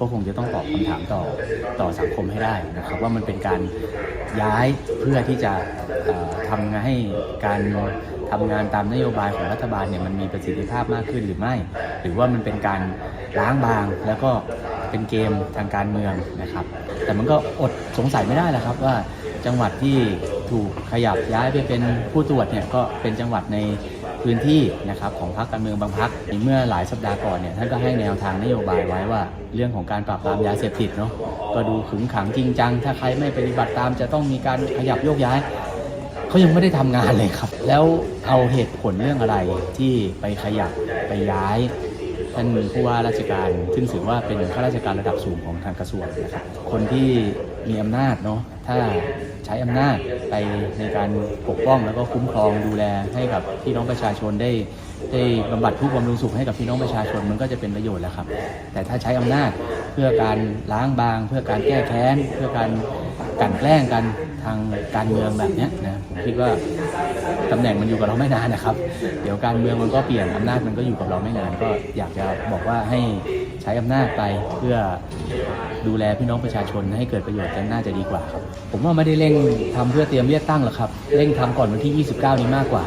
ก็คงจะต้องตอบคำถามต่อต่อสังคมให้ได้นะครับว่ามันเป็นการย้ายเพื่อที่จะทำงานให้การทำงานตามนโยบายของรัฐบาลเนี่ยมันมีประสิทธิภาพมากขึ้นหรือไม่ หรือว่ามันเป็นการล้างบางแล้วก็เป็นเกมทางการเมืองนะครับ แต่มันก็อดสงสัยไม่ได้แหละครับว่าจังหวัดที่ถูกขยับย้ายไปเป็นผู้ตรวจเนี่ยก็เป็นจังหวัดใน พื้นที่นะครับของพรรคการเมืองบางพรรคเมื่อหลายสัปดาห์ก่อนเนี่ยท่านก็ให้แนวทางนโยบายไว้ว่า เรื่องของการปราบปรามยาเสพติดเนาะก็ดูขึงขังจริงจัง ถ้าใครไม่ปฏิบัติตามจะต้องมีการขยับโยกย้ายเขายังไม่ได้ทำงานเลยครับ แล้วเอาเหตุผลเรื่องอะไรที่ไปขยับไปย้ายท่านผู้ว่าราชการซึ่งถือว่าเป็นข้าราชการระดับสูงของทางกระทรวงนะครับคนที่มีอำนาจเนาะ ถ้าใช้อำนาจไปในการปกป้องแล้วก็คุ้มครองดูแลให้กับพี่น้องประชาชนได้ ได้บำบัดทุกข์บำรุงสุขให้กับพี่น้องประชาชนมันก็จะเป็นประโยชน์แล้วครับ แต่ถ้าใช้อำนาจเพื่อการล้างบาง เพื่อการแก้แค้น เพื่อการกันแกล้งกันทางการเมืองแบบนี้นะผมคิดว่าตำแหน่งมันอยู่กับเราไม่นานนะครับ เดี๋ยวการเมืองมันก็เปลี่ยนอำนาจมันก็อยู่กับเราไม่นานก็อยากจะบอกว่าให้ ช้อำนาจไปเพื่อดูแลพี่น้องประชาชนให้เกิดประโยชน์กันน่าจะดีกว่าครับ ผมว่าไม่ได้เร่งทำเพื่อเตรียมเลือกตั้งหรอกครับ เร่งทำก่อนวันที่ 29 นี้มากกว่า